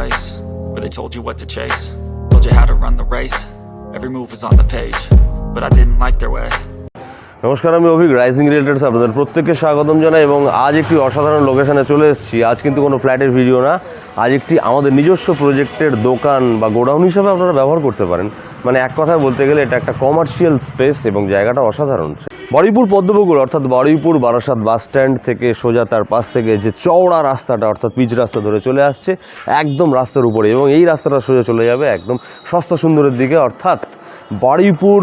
place where they told you what to chase, told you how to run the race. Every move was on the page, but I didn't like their way. নমস্কার আমি Abhik rising রিলেটেডস আপনাদের প্রত্যেককে স্বাগতম জানাই এবং আজ একটি অসাধারণ লোকেশনে চলে এসেছি আজ কিন্তু কোনো ফ্ল্যাটের ভিডিও না আজ একটি আমাদের নিজস্ব প্রজেক্টের দোকান বা গোডাউন হিসাবে আপনারা ব্যবহার করতে পারেন মানে এক কথায় বলতে গেলে এটা একটা কমার্শিয়াল স্পেস এবং জায়গাটা অসাধারণ বড়িপুর পদ্মপুকুর, অর্থাৎ বারুইপুর বারাসাত বাস স্ট্যান্ড থেকে সোজা তার পাশ থেকে যে চওড়া রাস্তাটা, অর্থাৎ পিচ রাস্তা ধরে চলে আসছে, একদম রাস্তার উপরে এবং এই রাস্তাটা সোজা চলে যাবে একদম সস্তা সুন্দরের দিকে, অর্থাৎ বারুইপুর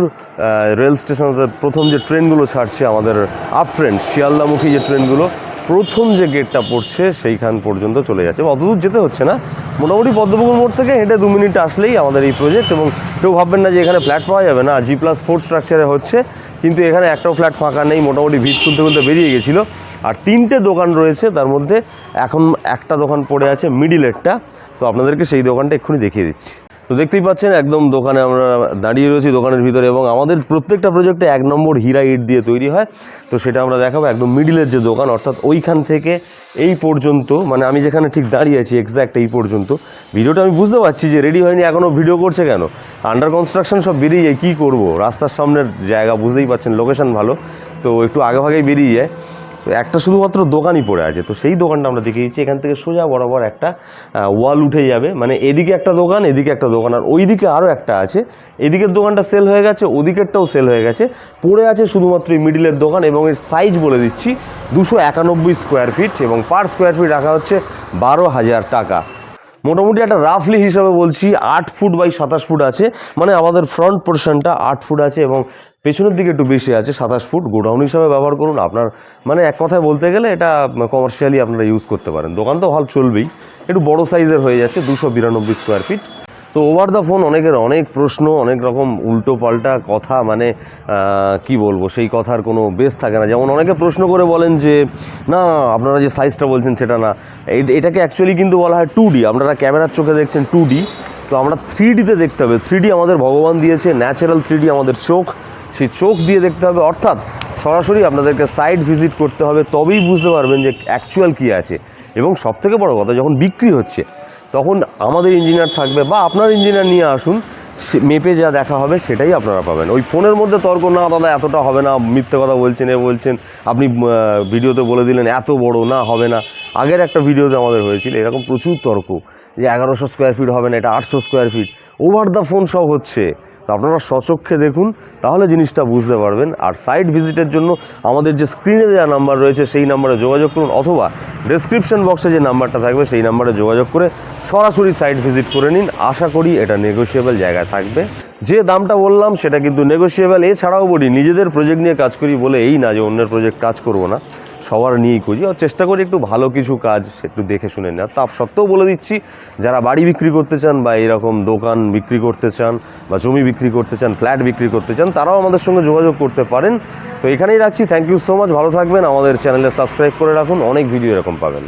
রেল স্টেশন প্রথম যে ট্রেনগুলো ছাড়ছে আমাদের আপ ট্রেন, শিয়ালদামুখী যে ট্রেনগুলো প্রথম যে গেটটা পড়ছে, সেইখান পর্যন্ত চলে যাচ্ছে। অতদূর যেতে হচ্ছে না। মোটামুটি পদ্মপুকুর মোড় থেকে হেঁটে দু মিনিট আসলেই আমাদের এই প্রজেক্ট এবং কেউ ভাববেন না যে এখানে ফ্ল্যাট পাওয়া যাবে না। জি প্লাস ফোর স্ট্রাকচারে হচ্ছে, কিন্তু এখানে একটাও ফ্ল্যাট ফাঁকা নেই। মোটামুটি ভিড় খুলতে খুলতে বেরিয়ে গেছিল। আর তিনটে দোকান রয়েছে, তার মধ্যে এখন একটা দোকান পড়ে আছে মিডিলেরটা তো আপনাদেরকে সেই দোকানটা এক্ষুনি দেখিয়ে দিচ্ছি। তো দেখতেই পাচ্ছেন, একদম দোকানে আমরা দাঁড়িয়ে রয়েছি দোকানের ভিতরে এবং আমাদের প্রত্যেকটা প্রজেক্টে এক নম্বর হীরা ইট দিয়ে তৈরি হয়। তো সেটা আমরা দেখাবো, একদম মিডিলের যে দোকান, অর্থাৎ ওইখান থেকে এই পর্যন্ত মানে আমি যেখানে ঠিক দাঁড়িয়ে আছি এক্স্যাক্ট এই পর্যন্ত। ভিডিওটা আমি বুঝতে পারছি যে রেডি হয়নি এখনও ভিডিও করছে কেন? আন্ডার কনস্ট্রাকশন সব বেরিয়ে যায়, কী করব? রাস্তার সামনের জায়গা, বুঝতেই পারছেন লোকেশন ভালো, তো একটু আগে ভাগেই বেরিয়ে যায়। তো একটা শুধুমাত্র দোকানই পড়ে আছে, তো সেই দোকানটা আমরা দেখিয়ে দিচ্ছি। এখান থেকে সোজা বরাবর একটা ওয়াল উঠে যাবে। মানে এদিকে একটা দোকান, এদিকে একটা দোকান, আর ওইদিকে আরও একটা আছে। এদিকের দোকানটা সেল হয়ে গেছে, ওদিকেরটাও সেল হয়ে গেছে। পড়ে আছে শুধুমাত্র এই মিডিলের দোকান এবং এর সাইজ বলে দিচ্ছি, দুশো একানব্বই স্কোয়ার ফিট এবং পার স্কোয়ার ফিট রাখা হচ্ছে বারো হাজার টাকা। মোটামুটি একটা রাফলি হিসাবে বলছি, আট ফুট বাই সাতাশ ফুট আছে। মানে আমাদের ফ্রন্ট পোর্শনটা আট ফুট আছে এবং পেছনের দিকে একটু বেশি আছে, সাতাশ ফুট, গোডাউন হিসাবে ব্যবহার করুন। আপনার মানে এক কথায় বলতে গেলে এটা কমার্শিয়ালি আপনারা ইউজ করতে পারেন। দোকান তো হল চলবেই, একটু বড় সাইজের হয়ে যাচ্ছে, দুশো বিরানব্বই স্কোয়ার ফিট তো ওভার দ্য ফোন অনেকের অনেক প্রশ্ন, অনেক রকম উল্টো পাল্টা কথা মানে কি বলব, সেই কথার কোনো বেস থাকে না। যেমন অনেকে প্রশ্ন করে বলেন যে, না, আপনারা যে সাইজটা বলছেন সেটা না। এটাকে অ্যাকচুয়ালি কিন্তু বলা হয় টু ডি আপনারা ক্যামেরার চোখে দেখছেন টু ডি তো আমরা থ্রি ডিতে দেখতে হবে। থ্রি ডি আমাদের ভগবান দিয়েছে ন্যাচারাল থ্রি ডি আমাদের চোখ। সেই চোখ দিয়ে দেখতে হবে। অর্থাৎ সরাসরি আপনাদেরকে সাইট ভিজিট করতে হবে, তবেই বুঝতে পারবেন যে অ্যাকচুয়াল কী আছে। এবং সবথেকে বড় কথা, যখন বিক্রি হচ্ছে, তখন আমাদের ইঞ্জিনিয়ার থাকবে বা আপনার ইঞ্জিনিয়ার নিয়ে আসুন মেপে যা দেখা হবে সেটাই আপনারা পাবেন। ওই ফোনের মধ্যে তর্ক, না দাদা, এতটা হবে না, মিথ্যে কথা বলছেন, এ বলছেন, আপনি ভিডিওতে বলে দিলেন, এত বড়, না হবে না। আগের একটা ভিডিওতে আমাদের হয়েছিল, এরকম প্রচুর তর্ক, যে এগারোশো স্কোয়ার ফিট হবে না, এটা আটশো square feet over the phone সব হচ্ছে। তো আপনারা সচক্ষে দেখুন, তাহলে জিনিসটা বুঝতে পারবেন। আর সাইট ভিজিটের জন্য আমাদের যে স্ক্রিনে দেওয়া নাম্বার রয়েছে, সেই নাম্বারে যোগাযোগ করুন, অথবা ডেসক্রিপশন বক্সে যে নাম্বারটা থাকবে, সেই নাম্বারে যোগাযোগ করে সরাসরি সাইট ভিজিট করে নিন। আশা করি এটা নেগোসিয়েবল জায়গায় থাকবে। যে দামটা বললাম, সেটা কিন্তু নেগোসিয়েবল এছাড়াও বলি, নিজেদের প্রজেক্ট নিয়ে কাজ করি বলে এই না যে অন্যের প্রজেক্ট কাজ করব না। সবার নিয়েই খুঁজি। আর চেষ্টা করি একটু ভালো কিছু কাজ একটু দেখে শুনে নেওয়ার। তা সত্ত্বেও বলে দিচ্ছি, যারা বাড়ি বিক্রি করতে চান বা এরকম দোকান বিক্রি করতে চান বা জমি বিক্রি করতে চান, ফ্ল্যাট বিক্রি করতে চান, তারাও আমাদের সঙ্গে যোগাযোগ করতে পারেন। তো এখানেই রাখছি। থ্যাংক ইউ সো মাচ ভালো থাকবেন। আমাদের চ্যানেলে সাবস্ক্রাইব করে রাখুন। অনেক ভিডিও এরকম পাবেন।